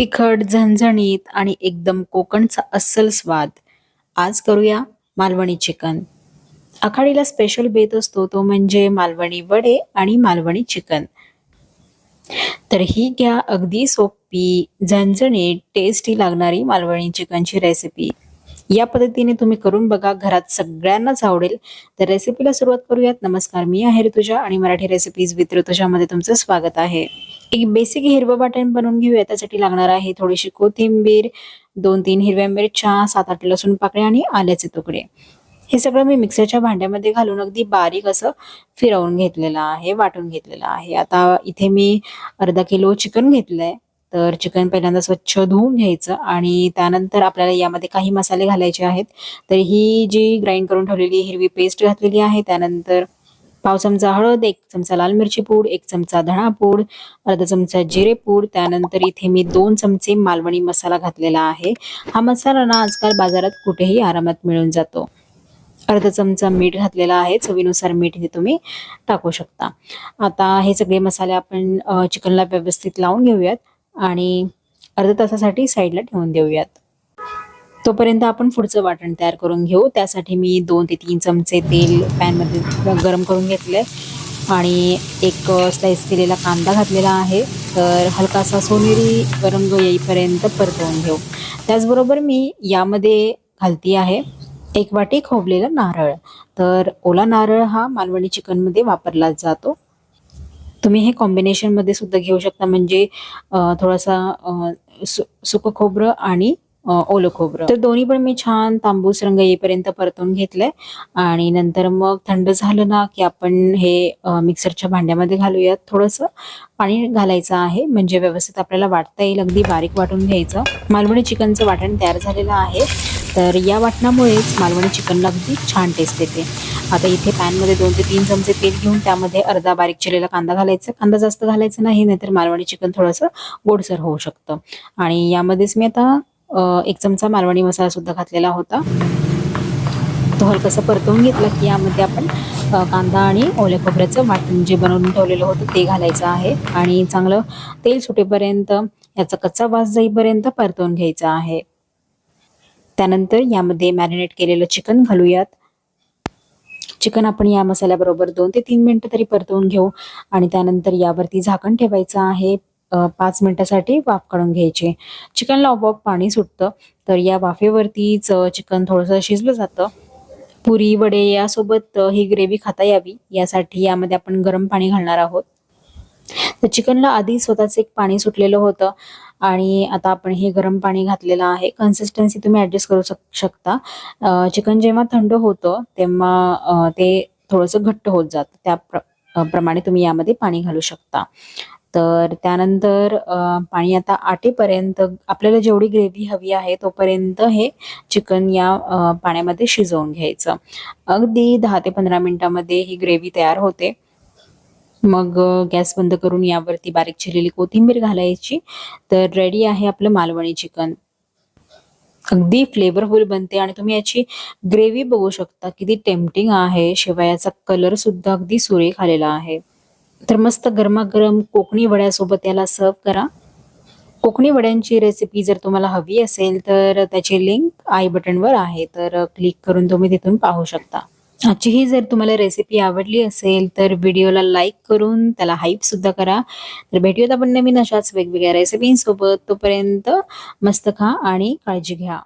तिखट, झणझणीत आणि एकदम कोकणचा अस्सल स्वाद. आज करूया मालवणी चिकन. आखाडीला स्पेशल बेत असतो तो म्हणजे मालवणी वडे आणि मालवणी चिकन. तर ही घ्या अगदी सोपी, झणझणीत, टेस्टी लागणारी मालवणी चिकनची रेसिपी. या पद्धतीने तुम्ही करून बघा, घरात सगळ्यांनाच आवडेल. तर रेसिपीला सुरुवात करूयात. नमस्कार, मी आहे ऋतुजा आणि मराठी रेसिपीज विथ ऋतुजामध्ये तुमचं स्वागत आहे. एक बेसिक हिरवं वाटण बनवून घेऊया. त्यासाठी लागणार आहे थोडीशी कोथिंबीर, 2-3 हिरव्या मिरच्या, 7-8 लसूण पाकळ्या आणि आल्याचे तुकडे. हे सगळं मी मिक्सरच्या भांड्यामध्ये घालून अगदी बारीक असं फिरवून घेतलेलं आहे, वाटून घेतलेलं आहे. आता इथे मी अर्धा किलो चिकन घेतलंय. तर चिकन पहिल्यांदा स्वच्छ धुवून घ्यायचं आणि त्यानंतर आपल्याला यामध्ये काही मसाले घालायचे आहेत. तर ही जी ग्राइंड करून ठेवलेली हिरवी पेस्ट घातलेली आहे. त्यानंतर पाव चमचा हळद, एक चमचा लाल मिरची पूड, एक चमचा धणा पूड, अर्धा चमचा जिरे पूड, त्यानंतर इथे मी दोन चमचे मालवणी मसाला घातलेला आहे. हा मसाला ना आजकाल बाजारात कुठेही आरामात मिळून जातो. अर्धा चमचा मीठ घातलेला आहे. चवीनुसार मीठ हे तुम्ही टाकू शकता. आता हे सगळे मसाले आपण चिकनला व्यवस्थित लावून घेऊयात आणि अर्ध्या तासासाठी साईडला ठेवून देऊयात. तोपर्यंत आपण पुढचं वाटण तयार करून घेऊ. त्यासाठी मी दोन ते तीन चमचे तेल पॅनमध्ये गरम करून घेतलं आणि एक स्लाईस केलेला कांदा घातलेला आहे. तर हलकासा सोनेरी रंग येईपर्यंत परतवून घेऊ. त्याचबरोबर मी यामध्ये घालती आहे एक वाटी खोबलेला नारळ. तर ओला नारळ हा मालवणी चिकनमध्ये वापरला जातो. तुम्ही हे कॉम्बिनेशनमध्ये सुद्धा घेऊ शकता म्हणजे थोडासा सु सुकं खोबरं आणि ओलं खोबरं. तर दोन्ही पण मी छान तांबूस रंग येईपर्यंत परतून घेतलंय आणि नंतर मग थंड झालं ना, की आपण हे मिक्सरच्या भांड्यामध्ये घालूयात. थोडंसं पाणी घालायचं आहे म्हणजे व्यवस्थित आपल्याला वाटता येईल. अगदी बारीक वाटून घ्यायचं. मालवणी चिकनचं वाटण तयार झालेलं आहे. तर या वाटणामुळेच मालवणी चिकनला अगदी छान टेस्ट येते. आता इथे पॅनमध्ये दोन ते तीन चमचे तेल घेऊन त्यामध्ये अर्धा बारीक चिरलेला कांदा घालायचा. कांदा जास्त घालायचा नाही, नाहीतर मालवणी चिकन थोडंसं गोडसर होऊ शकतं. आणि यामध्येच मी आता एक चमचा मालवणी मसाला सुद्धा घातलेला होता. तो हलकासा परतवून घेतला, की यामध्ये आपण कांदा आणि ओल्या खोबऱ्याचं वाटण जे बनवून ठेवलेलं होतं ते घालायचं आहे आणि चांगलं तेल सुटेपर्यंत याचा कच्चा वास जाईपर्यंत परतवून घ्यायचा आहे. त्यानंतर यामध्ये मॅरिनेट केलेलं चिकन घालूयात. चिकन आपण या मसाल्याबरोबर दोन ते तीन मिनटं तरी परतवून घेऊ आणि त्यानंतर यावरती झाकण ठेवायचं आहे. अ, 5 मिनिटासाठी वाफ काढून घ्यायची. चिकनला आपोआप पाणी सुटतं. तर या वाफेवरतीच चिकन थोडंसं शिजलं जातं. पुरी, वडे यासोबत ही ग्रेव्ही खाता यावी यासाठी यामध्ये आपण गरम पाणी घालणार आहोत. तर चिकनला आधी स्वतःच एक पाणी सुटलेलं होतं आणि आता आपण हे गरम पाणी घातलेलं आहे. कन्सिस्टन्सी तुम्ही ॲडजस्ट करू शक शकता. चिकन जेव्हा थंड होतं तेव्हा ते थोडंसं घट्ट होत जातं. त्या प्र प्रमाणे तुम्ही यामध्ये पाणी घालू शकता. तर त्यानंतर पाणी आता आटेपर्यंत आपल्याला जेवढी ग्रेव्ही हवी आहे तोपर्यंत हे चिकन या पाण्यामध्ये शिजवून घ्यायचं. अगदी दहा ते 15 मिनिटामध्ये ही ग्रेव्ही तयार होते. मग गॅस बंद करून यावरती बारीक चिरलेली कोथिंबीर घालायची. तर रेडी आहे आपलं मालवणी चिकन. अगदी फ्लेवरफुल बनते आणि तुम्ही याची ग्रेव्ही बघू शकता किती टेम्पटिंग आहे. शिवाय याचा कलर सुद्धा अगदी सुरेख आलेला आहे. तर मस्त गरमागरम कोकणी वड्यासोबत याला सर्व्ह करा. कोकणी वड्यांची रेसिपी जर तुम्हाला हवी असेल तर त्याची लिंक आय बटनवर आहे. तर क्लिक करून तुम्ही तिथून पाहू शकता. आजची ही जर तुम्हाला रेसिपी आवडली असेल तर व्हिडिओला लाईक करून त्याला हाईप सुद्धा करा. तर भेटूयात आपण नवीन अशाच वेगवेगळ्या रेसिपींसोबत. तोपर्यंत मस्त खा आणि काळजी घ्या.